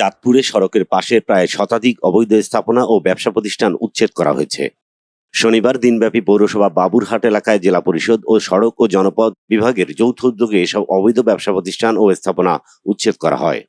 চাঁদপুরে সড়কের পাশে প্রায় শতাধিক অবৈধ স্থাপনা ও ব্যবসা প্রতিষ্ঠান উচ্ছেদ করা হয়েছে। শনিবার দিনব্যাপী পৌরসভা বাবুরহাট এলাকায় জেলা পরিষদ ও সড়ক ও জনপদ বিভাগের যৌথ উদ্যোগে এসব অবৈধ ব্যবসা প্রতিষ্ঠান ও স্থাপনা উচ্ছেদ করা হয়।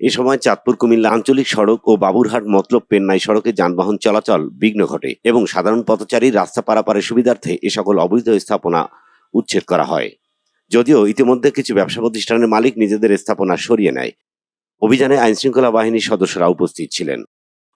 এ সময় চাঁদপুর, কুমিল্লা আঞ্চলিক সড়ক ও বাবুরহাট মতলব পেন্নাই সড়কে যানবাহন চলাচল বিঘ্ন ঘটে এবং সাধারণ পথচারী রাস্তা পারাপারের সুবিধার্থে এ সকল অবৈধ স্থাপনা উচ্ছেদ করা হয়। যদিও ইতিমধ্যে কিছু ব্যবসা প্রতিষ্ঠানের মালিক নিজেদের স্থাপনা সরিয়ে নেয়। অভিযানে আইনশৃঙ্খলা বাহিনীর সদস্যরা উপস্থিত ছিলেন।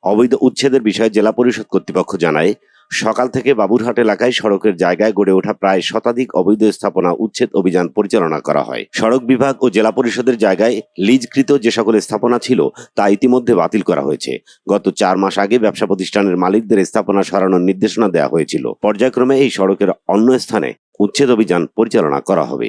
অবৈধ উচ্ছেদের বিষয়ে জেলা পরিষদ কর্তৃপক্ষ জানায়, সকাল থেকে বাবুরহাট এলাকায় সড়কের জায়গায় গড়ে ওঠা প্রায় শতাধিক অবৈধ স্থাপনা উচ্ছেদ অভিযান পরিচালনা করা হয়। সড়ক বিভাগ ও জেলা পরিষদের জায়গায় লিজকৃত যে সকল স্থাপনা ছিল, তা ইতিমধ্যে বাতিল করা হয়েছে। গত চার মাস আগে ব্যবসা প্রতিষ্ঠানের মালিকদের স্থাপনা সরানোর নির্দেশনা দেওয়া হয়েছিল। পর্যায়ক্রমে এই সড়কের অন্য স্থানে উচ্ছেদ অভিযান পরিচালনা করা হবে।